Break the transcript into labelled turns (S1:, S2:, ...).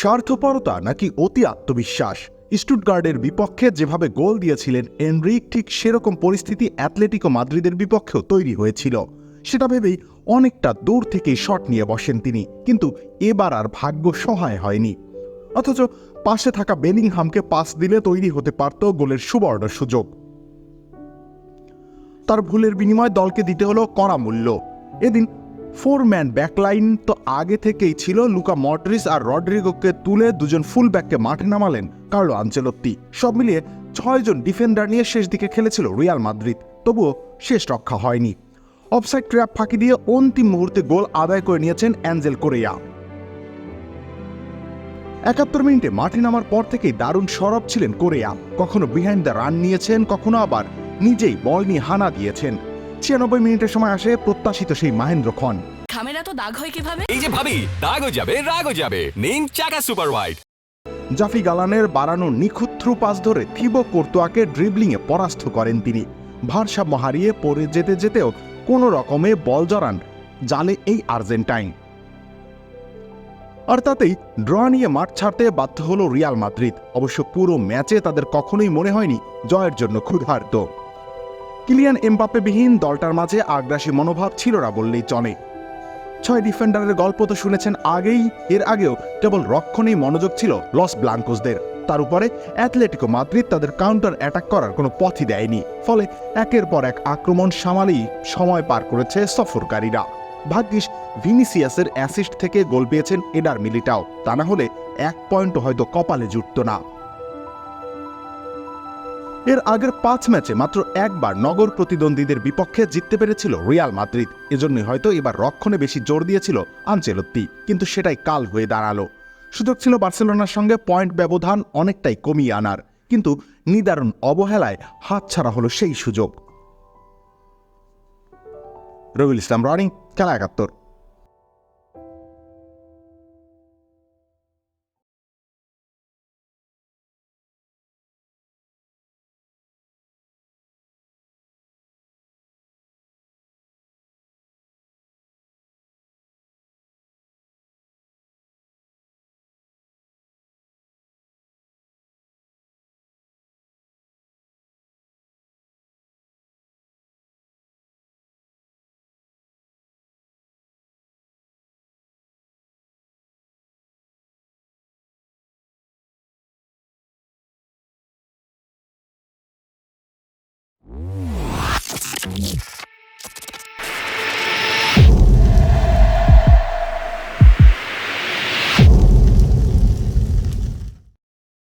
S1: স্বার্থপরতা নাকি অতি আত্মবিশ্বাস? স্টুটগার্ডের বিপক্ষে যেভাবে গোল দিয়েছিলেন এনরিক, ঠিক সেরকম পরিস্থিতি অ্যাথলেটিকো মাদ্রিদের বিপক্ষেও তৈরি হয়েছিল। সেটা ভেবেই অনেকটা দূর থেকেই শট নিয়ে বসেন তিনি, কিন্তু এবার আর ভাগ্য সহায় হয়নি। অথচ পাশে থাকা বেলিংহামকে পাস দিলে তৈরি হতে পারত গোলের সুবর্ণ সুযোগ। তার ভুলের বিনিময়ে দলকে দিতে হলো কড়া মূল্য। এদিন ফোর ম্যান ব্যাকলাইন তো আগে থেকেই ছিল, লুকা মডরিস আর রড্রিগোকে তুলে দুজন ফুল ব্যাককে মাঠে নামালেন কার্লো আঞ্চেলত্তি। সব মিলিয়ে ছয়জন ডিফেন্ডার নিয়ে শেষ দিকে খেলেছিল রিয়াল মাদ্রিদ, তবুও শেষ রক্ষা হয়নি। অফসাইড ট্র্যাপ ফাঁকি দিয়ে অন্তিম মুহূর্তে গোল আদায় করে নিয়েছেন অ্যাঞ্জেল কোরিয়া। একাত্তর মিনিটে মাঠে নামার পর থেকেই দারুণ সরব ছিলেন কোরিয়া। কখনো বিহাইন্ড দ্য রান নিয়েছেন, কখনো আবার নিজেই বল নিয়ে হানা দিয়েছেন। ছিয়ানব্বই মিনিটের সময় আসে প্রত্যাশিত সেই মাহেন্দ্র খন
S2: খামের এত দাগ হয় কীভাবে?
S3: এই যে ভাবি দাগও যাবে রাগও যাবে। নিন চাকা সুপার হোয়াইট
S1: জাফি গালানের বাড়ানো নিখুঁত থ্রু পাস ধরে থিবো কোর্তোয়াকে ড্রিবলিংয়ে পরাস্ত করেন তিনি। ভারসাম্য হারিয়ে পড়ে যেতে যেতেও কোনো রকমে বল জড়ান জালে এই আর্জেন্টাইন। আর তাতেই ড্র নিয়ে মাঠ ছাড়তে বাধ্য হলো রিয়াল মাদ্রিদ। অবশ্য পুরো ম্যাচে তাদের কখনোই মনে হয়নি জয়ের জন্য ক্ষুধার্ত। কিলিয়ান এমবাপ্পেবিহীন দলটার মাঝে আগ্রাসী মনোভাব ছিল না বললেই চলে। ছয় ডিফেন্ডারের গল্প তো শুনেছেন আগেই, এর আগেও কেবল রক্ষণেই মনোযোগ ছিল লস ব্লাঙ্কোসদের। তার উপরে অ্যাথলেটিকো মাদ্রিদ তাদের কাউন্টার অ্যাটাক করার কোনো পথই দেয়নি, ফলে একের পর এক আক্রমণ সামালেই সময় পার করেছে সফরকারীরা। ভাগ্যিস, ভিনিসিয়াসের অ্যাসিস্ট থেকে গোল পেয়েছেন এডার মিলিটাও, তা না হলে এক পয়েন্ট হয়তো কপালে জুটত না। এর আগের পাঁচ ম্যাচে মাত্র একবার নগর প্রতিদ্বন্দ্বীদের বিপক্ষে জিততে পেরেছিল রিয়াল মাদ্রিদ। এজন্যই হয়তো এবার রক্ষণে বেশি জোর দিয়েছিল আঞ্চেলত্তি, কিন্তু সেটাই কাল হয়ে দাঁড়াল। সুযোগ ছিল বার্সেলোনার সঙ্গে পয়েন্ট ব্যবধান অনেকটাই কমিয়ে আনার, কিন্তু নিদারুণ অবহেলায় হাতছাড়া হলো সেই সুযোগ। রবিউল ইসলাম রানিং, খেলা একাত্তর। Thank.